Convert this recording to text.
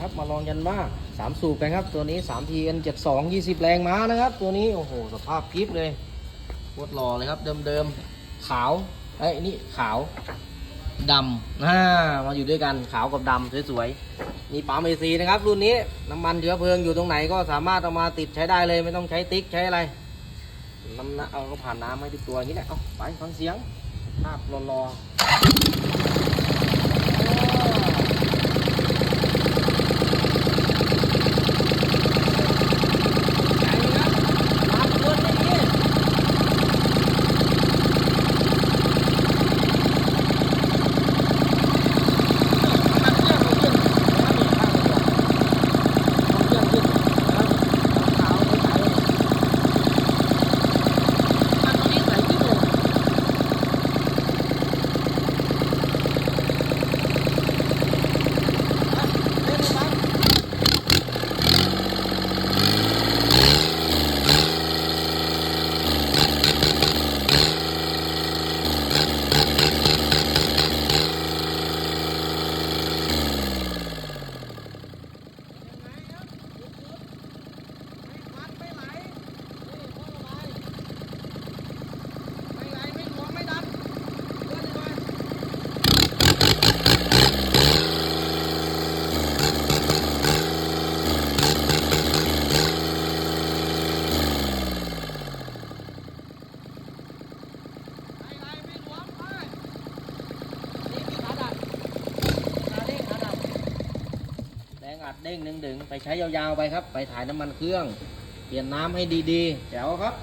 ครับมาลองยันมาสามสูบกันครับ ตัวนี้3 t n 72 20แรงม้านะครับ ตัวนี้โอ้โหสภาพพิบเลยโคตรหล่อเลยครับเดิมๆขาวไอ้ยนี่ขาวดำอ่ามาอยู่ด้วยกันขาวกับดำสวยๆนี่ปั๊มเอซีนะครับรุ่นนี้น้ำมันเชื้อเพลิงอยู่ตรงไหนก็สามารถเอามาติดใช้ได้เลยไม่ต้องใช้ติ๊กใช้อะไรน้ำน้ำเอาก็ผ่านน้ำให้ติดตัวอย่างนี้แหละเอาไปฟังเสียงภาพรอๆ อัดเด้งดึงดึงๆ ไปใช้ยาวๆไปครับ ไปถ่ายน้ำมันเครื่อง เปลี่ยนน้ำให้ดีๆแจ๋วครับ